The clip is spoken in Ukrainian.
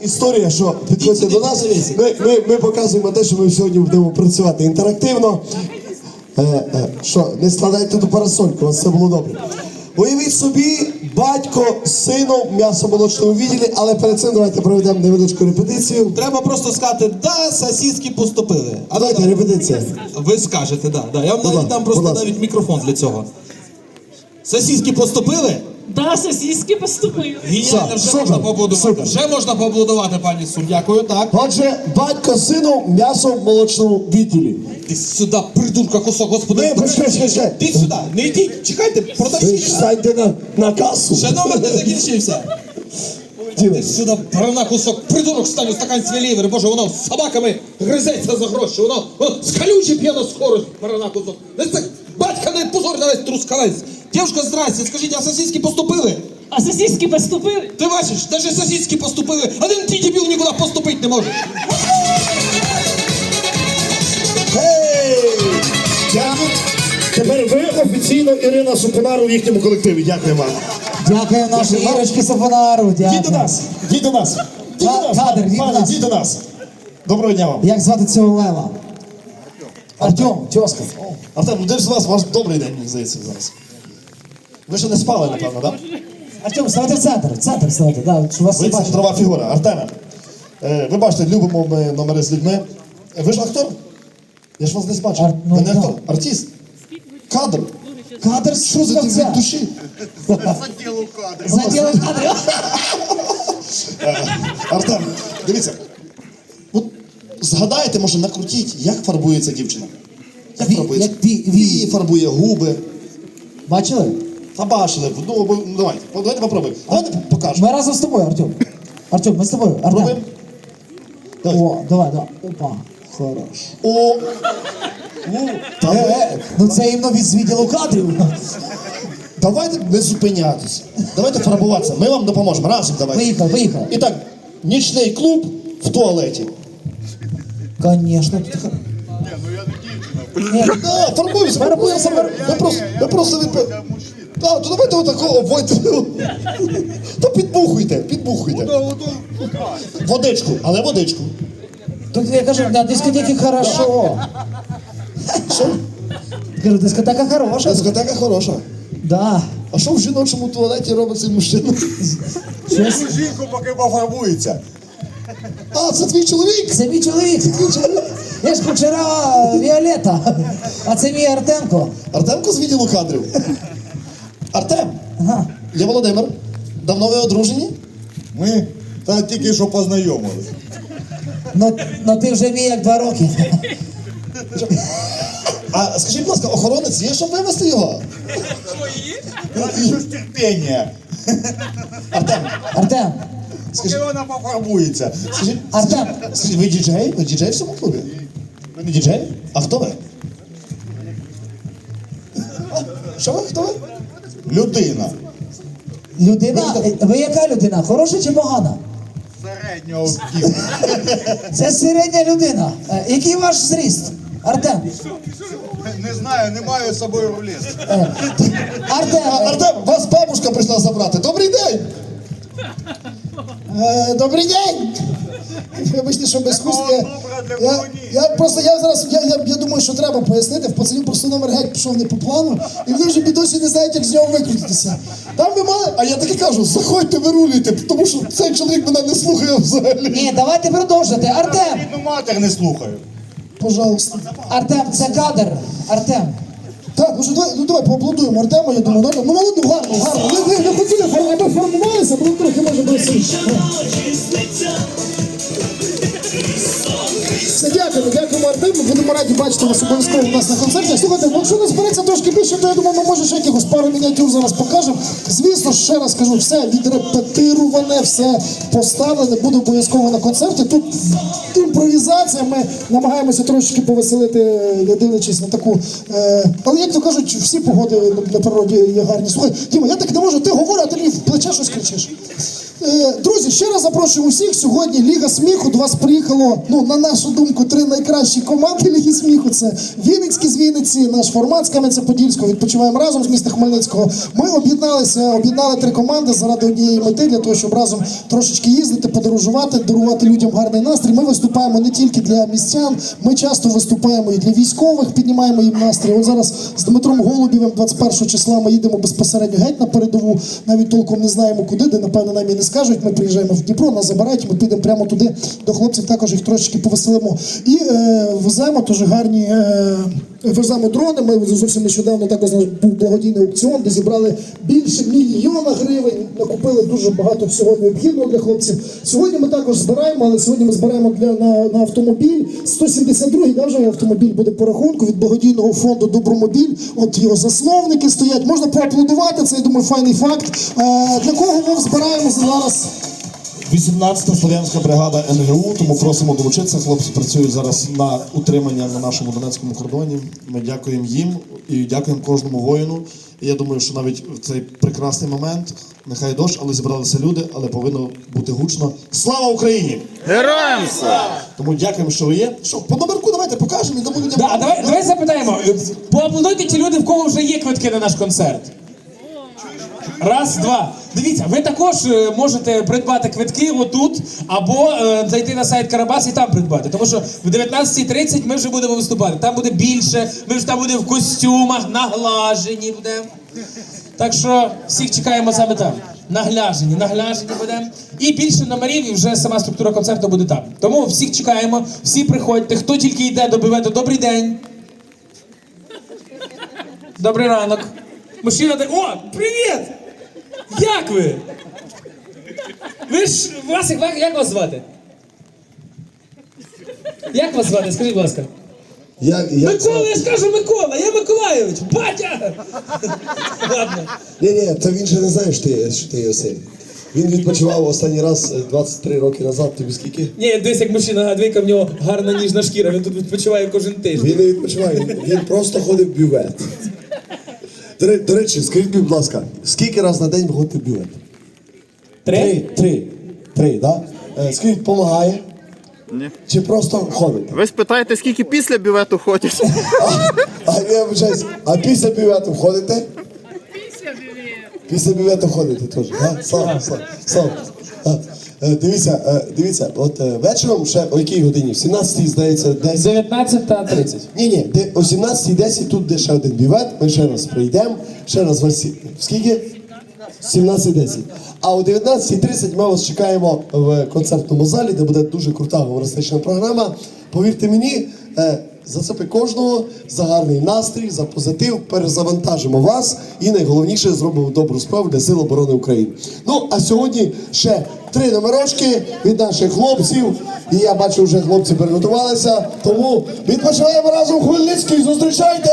Історія, що підходьте до нас. Ми, ми, ми показуємо те, що ми сьогодні будемо працювати інтерактивно. Е, е, що, не складайте ту парасольку, у вас все було добре. Уявіть собі, батько з сином в м'ясо-молочному відділі, але перед цим давайте проведемо невеличку репетицію. Треба просто сказати, да, сосиски поступили. А давайте репетиція. Ви скажете, да, да. Я вам навіть дам просто навіть мікрофон для цього. Сосиски поступили? Да, сосиски поступили. Геніально, Все, вже можна поаплодувати. Вже можна поаплодувати, пані Сум. Дякую, так. Отже, батько з сином в м'ясо-молочному відділі. Ти сюди, придурка, кусок, господи. Ні, почекай, чекай, чекай. Ти сюди, не йдіть, чекайте, Ви продавці. ж станьте на, на касу. Ще номер не закінчився. Діли. Ти сюди, барана кусок, придурок стане стакан свій боже, воно з собаками гризеться за гроші, воно, воно скалюче п'є на скорость, барана кусок. Не це, батька не позор на весь трускавець. Дівчинка, здрасте, скажіть, а сосиски поступили? А сосиски поступили? Ти бачиш, навіть сосиски поступили, один ти дебіл нікуди поступити не може. Гей! Дякую. Тепер ви офіційно Ірина Супонару в їхньому колективі. Дякую вам. Дякую нашій Ірочці Сафонару. Йдіть до нас, йдіть до нас. Йдіть до нас, кадр, йдіть до пане, нас. йдіть до нас. Доброго дня вам. Як звати цього лева? Артем, тьоска. Артем, ну де ж з вас ваш добрий день, мені здається, зараз. Ви ще не спали, напевно, так? Артем, ставайте в центр. В центр ставайте, да, щоб вас Ви не бачили. центрова фігура. Артеме, е, ви бачите, любимо ми номери з людьми. Е, Ви ж актор? Я ж вас десь бачив. Ар- ну, ви не да. актор, артист. Кадр. Кадр Що за ти від душі? Заділи кадри. Артем, дивіться. От згадайте, може, накрутіть, як фарбується дівчина. Як Ві- фарбується? як ві- ві- Вії фарбує губи. Бачили? Та бачили. Ну, бо- ну, давайте, давайте попробуємо. Давайте покажемо. Ми разом з тобою, Артем. Артем, ми з тобою. Артем. Пробуємо. Давай. О, давай, давай. Опа. Хорош. О! Ну, та Е, ви- е, ну це іменно від з відділу кадрів. Давайте не зупинятися. Давайте фарбуватися. Ми вам допоможемо. Разом давайте. Виїхав, виїхав. І так, нічний клуб в туалеті. Конечно. Ні, Да, фарбуємося. Фарбуємося, фар- Ви просто, ви просто відп... Да, то давайте отакого обводьте. То підбухуйте, підбухуйте. Водичку, але водичку. Тут я кажу, на дискотеці хорошо. Що? Кажу, дискотека хороша. Дискотека хороша. Да. А що в жіночому туалеті робить цей мужчина? Щось. Жінку поки пофарбується. А, це твій чоловік? Це мій чоловік. Я ж кучера Віолета. А це мій Артемко. Артемко з відділу кадрів. Артем, Ага. я Володимир. Давно ви одружені? Ми та тільки що познайомились. Ну, ну ти вже мій як два роки. А скажіть, будь ласка, охоронець є, щоб вивезти його? Що ж терпіння? Артем, Артем, Поки вона пофарбується. скажіть, Артем, скажіть, ви діджей? Ви діджей в цьому клубі? Ви не діджей? А хто ви? Що ви? Хто ви? Людина. людина. Ви яка людина? Хороша чи погана? Середнього віку. Це середня людина. Е, Який ваш зріст? Артем. Не знаю, не маю з собою рулет. Е, Артем. А, е, Артем, вас бабушка прийшла забрати. Добрий день! Е, добрий день! Вибачте, що без добра для Я, я просто я зараз я, я, я думаю, що треба пояснити. В пацанів просто номер геть пішов не по плану, і вони вже бідосі не знають, як з нього викрутитися. Там ви мали, а я таки кажу, заходьте, вирулюйте, тому що цей чоловік мене не слухає взагалі. Ні, давайте продовжувати. Артем. Рідну матір не слухаю. Пожалуйста. Артем, це кадр. Артем. Так, ну що давай, ну давай поаплодуємо Артему, я думаю, нормально. Ну молоду, гарно, гарно. Ви, ви, ви хотіли, аби формувалися, було трохи може близьше. Все, дякуємо, дякуємо Артему. Будемо раді бачити вас обов'язково у нас на концерті. Слухайте, якщо нас збереться трошки більше, то я думаю, ми може ще якихось пару мініатюр зараз покажемо. Звісно, ще раз кажу, все відрепетироване, все поставлене, буде обов'язково на концерті. Тут імпровізація, ми намагаємося трошечки повеселити, не дивлячись на таку. Е, але як то кажуть, всі погоди на природі є гарні. Слухай, Діма, я так не можу, ти говориш, а ти мені в плече щось кричиш. Е, Друзі, ще раз запрошую усіх. Сьогодні Ліга сміху. До вас приїхало, ну, на нашу думку, три найкращі команди Ліги сміху. Це Вінницькі з Вінниці, наш формат з Кам'янця-Подільського. Відпочиваємо разом з міста Хмельницького. Ми об'єдналися, об'єднали три команди заради однієї мети, для того, щоб разом трошечки їздити, подорожувати, дарувати людям гарний настрій. Ми виступаємо не тільки для містян, ми часто виступаємо і для військових, піднімаємо їм настрій. От зараз з Дмитром Голубєвим 21 числа ми їдемо безпосередньо геть на передову. Навіть толком не знаємо куди, де напевно нам і не скажуть. Ми приїжджаємо в Дніпро, нас забирають, ми підемо прямо туди до хлопців, також їх трошечки повеселимо. І е, веземо теж гарні. Е, Веземо дрони. Ми зовсім нещодавно також був благодійний аукціон, де зібрали більше мільйона гривень. Накупили дуже багато всього необхідного для хлопців. Сьогодні ми також збираємо, але сьогодні ми збираємо для на, на автомобіль. 172-й да, вже автомобіль буде по рахунку від благодійного фонду Добромобіль. От його засновники стоять. Можна поаплодувати. Це я думаю, файний факт. Е, для кого ми збираємо зараз? 18-та Слов'янська бригада НГУ, тому просимо долучитися. Хлопці працюють зараз на утримання на нашому донецькому кордоні. Ми дякуємо їм і дякуємо кожному воїну. І я думаю, що навіть в цей прекрасний момент, нехай дощ, але зібралися люди, але повинно бути гучно. Слава Україні! Героям слава! Тому дякуємо, що ви є. Що, по номерку давайте покажемо і дамо людям. Да, а давай, давай запитаємо. Поаплодуйте ті люди, в кого вже є квитки на наш концерт. Раз, два. Дивіться, ви також е, можете придбати квитки отут, або е, зайти на сайт Карабас і там придбати. Тому що в 19.30 ми вже будемо виступати. Там буде більше, ми ж там будемо в костюмах, наглажені будемо. Так що всіх чекаємо саме там. Нагляжені, нагляжені будемо. І більше номерів, і вже сама структура концерту буде там. Тому всіх чекаємо, всі приходьте. Хто тільки йде до бювету, добрий день. Добрий ранок. Мужчина так. О, привіт! Як ви? Ви ж вас як, як вас звати? Як вас звати? Скажіть, будь ласка. Я, я... Микола, я ж кажу Микола, я Миколайович, батя! Ладно. Ні, ні, то він же не знає, що ти, що ти його син. Він відпочивав останній раз е, 23 роки назад. Тобі скільки? Ні, дивись, як мужчина гадвейка, в нього гарна ніжна шкіра, він тут відпочиває кожен тиждень. Він не відпочиває, він, він просто ходить в бювет. До, до речі, скажіть, будь ласка, скільки раз на день ви ходите бювет? Три? Три. Три, так? Да? Е, Скажіть, допомагає? Ні. Чи просто ходите? Ви спитаєте, скільки після бювету ходять? А, я вибачаюсь, а після бювету ходите? Після бювету ходите теж, а? Слава, слава, слава. Е, Дивіться, е, дивіться, от е, вечором ще о якій годині? В 17 здається, 10. 19 та 30. Ні, ні, де о 17.10 тут де ще один бювет, ми ще раз прийдемо, ще раз вас Скільки? 17.10. А о 19.30 ми вас чекаємо в концертному залі, де буде дуже крута гумористична програма. Повірте мені, зацепи кожного за гарний настрій, за позитив, перезавантажимо вас і найголовніше зробимо добру справу для Сил оборони України. Ну а сьогодні ще три номерочки від наших хлопців. І я бачу, вже хлопці переготувалися. Тому відпочиваємо разом Хмельницький. Зустрічайте!